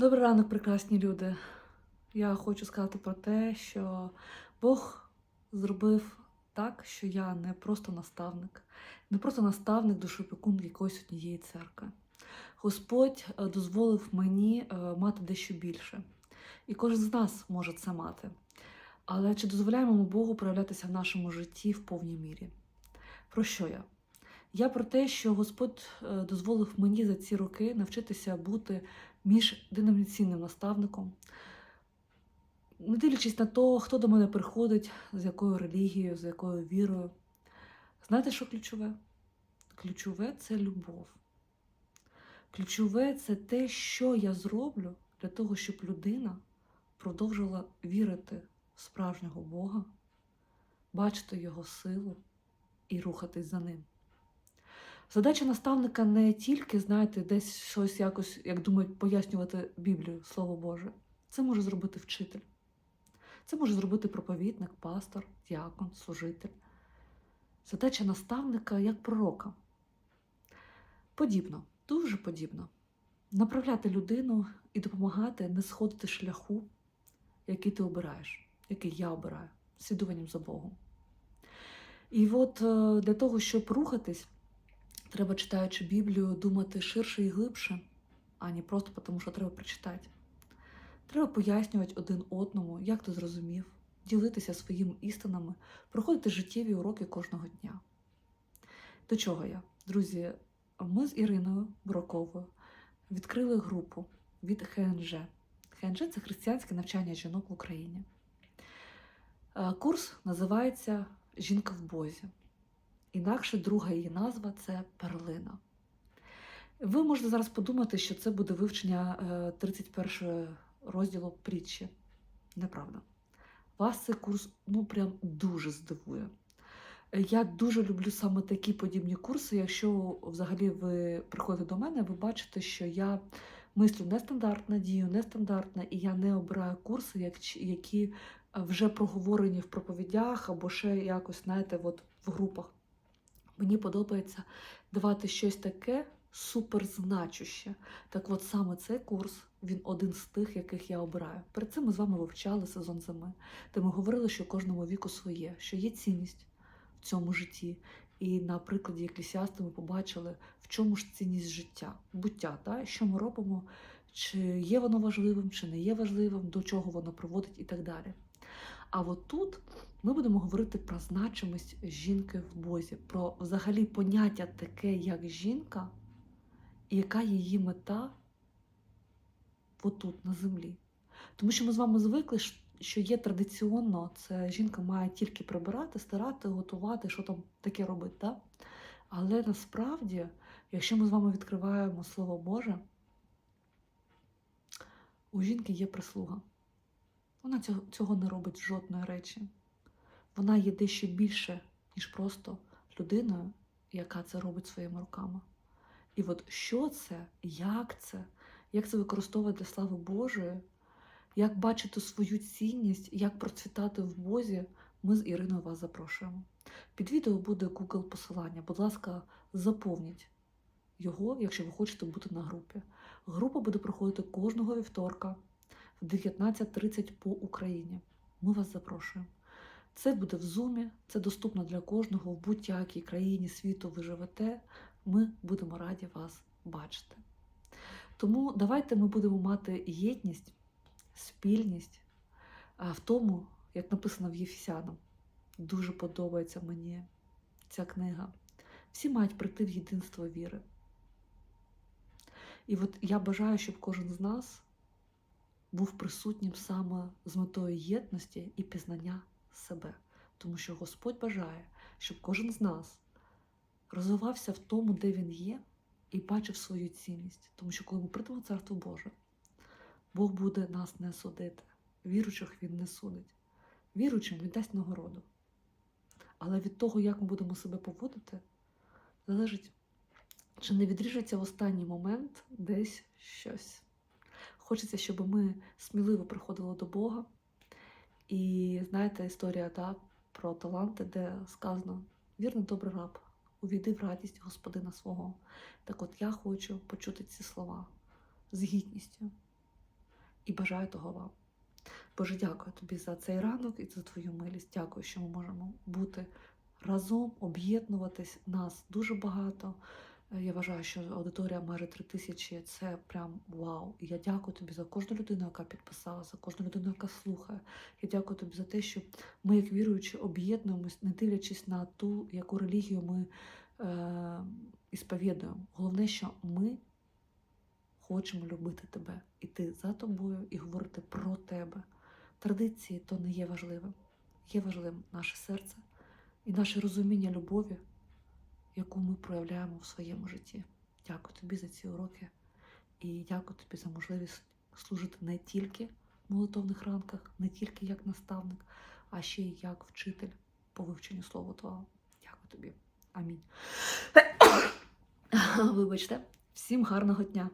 Добрий ранок, прекрасні люди. Я хочу сказати про те, що Бог зробив так, що я не просто наставник, не просто наставник душопікун якоїсь однієї церкви. Господь е, дозволив мені е, мати дещо більше. І кожен з нас може це мати. Але чи дозволяємо ми Богу проявлятися в нашому житті в повній мірі? Про що я? Я про те, що Господь е, дозволив мені за ці роки навчитися бути між деномінаційним наставником, не дивлячись на те, хто до мене приходить, з якою релігією, з якою вірою. Знаєте, що ключове? Ключове це любов. Ключове це те, що я зроблю для того, щоб людина продовжила вірити в справжнього Бога, бачити Його силу і рухатись за ним. Задача наставника не тільки, знаєте, десь щось якось, як думають, пояснювати Біблію, Слово Боже. Це може зробити вчитель. Це може зробити проповідник, пастор, діакон, служитель. Задача наставника як пророка. Подібно, дуже подібно. Направляти людину і допомагати не сходити шляху, який ти обираєш, який я обираю, слідуванням за Богом. І от е, для того, щоб рухатись, треба, читаючи Біблію, думати ширше і глибше, а не просто тому, що треба прочитати. Треба пояснювати один одному, як ти зрозумів, ділитися своїми істинами, проходити життєві уроки кожного дня. До чого я? Друзі, ми з Іриною Бураковою відкрили групу від ХНЖ. ХНЖ це християнське навчання жінок в Україні. Е, Курс називається Жінка в Бозі. Інакше друга її назва це перлина. Ви можете зараз подумати, що це буде вивчення е, 31 розділу притчі. Неправда. Вас цей курс ну прям дуже здивує. Я дуже люблю саме такі подібні курси. Якщо взагалі ви приходите до мене, ви бачите, що я мислю нестандартно, дію нестандартно, і я не обираю курси, які вже проговорені в проповідях або ще якось, знаєте, от в групах. Мені подобається давати щось таке суперзначуще. Так от саме цей курс, він один з тих, яких я обираю. Перед цим ми з вами вивчали сезон зими, де ми говорили, що кожному віку своє, що є цінність в цьому житті. І на прикладі еклесіасти ми побачили, в чому ж цінність життя, буття, та? що ми робимо, чи є воно важливим, чи не є важливим, до чого воно приводить і так далі. А от тут ми будемо говорити про значимість жінки в Бозі, про взагалі поняття таке, як жінка, і яка її мета отут, на землі. Тому що ми з вами звикли, що є традиційно, це жінка має тільки прибирати, стирати, готувати, що там таке робити. Да? Але насправді, якщо ми з вами відкриваємо Слово Боже, у жінки є прислуга. Вона цього, не робить жодної речі. Вона є дещо більше, ніж просто людиною, яка це робить своїми руками. І от що це, як це, як це використовувати для слави Божої, як бачити свою цінність, як процвітати в Бозі, ми з Іриною вас запрошуємо. Під відео буде Google посилання. Будь ласка, заповніть його, якщо ви хочете бути на групі. Група буде проходити кожного вівторка в 19.30 по Україні. Ми вас запрошуємо. Це буде в Зумі, це доступно для кожного в будь-якій країні світу ви живете. Ми будемо раді вас бачити. Тому давайте ми будемо мати єдність, спільність в тому, як написано в Єфесянам. Дуже подобається мені ця книга. Всі мають прийти в єдинство віри. І от я бажаю, щоб кожен з нас був присутнім саме з метою єдності і пізнання себе. Тому що Господь бажає, щоб кожен з нас розвивався в тому, де він є, і бачив свою цінність. Тому що коли ми прийдемо в Царство Боже, Бог буде нас не судити. Віручих Він не судить. Віруючим він дасть нагороду. Але від того, як ми будемо себе поводити, залежить, чи не відріжеться в останній момент десь щось. Хочеться, щоб ми сміливо приходили до Бога. І знаєте, історія та, про таланти, де сказано: вірний добрий раб, увійди в радість господина свого. Так от я хочу почути ці слова з гідністю. і бажаю того вам. Боже, дякую тобі за цей ранок і за твою милість. Дякую, що ми можемо бути разом, об'єднуватись. Нас дуже багато. Е, Я вважаю, що аудиторія майже три тисячі це прям вау. І я дякую тобі за кожну людину, яка підписала, за кожну людину, яка слухає. Я дякую тобі за те, що ми, як віруючі, об'єднуємось, не дивлячись на ту, яку релігію ми е, ісповідуємо. Головне, що ми хочемо любити тебе, іти за тобою і говорити про тебе. Традиції то не є важливим. Є важливим наше серце і наше розуміння любові, яку ми проявляємо в своєму житті. Дякую тобі за ці уроки і дякую тобі за можливість служити не тільки в молитовних ранках, не тільки як наставник, а ще й як вчитель по вивченню слова Твого. Дякую тобі. Амінь. Вибачте, всім гарного дня!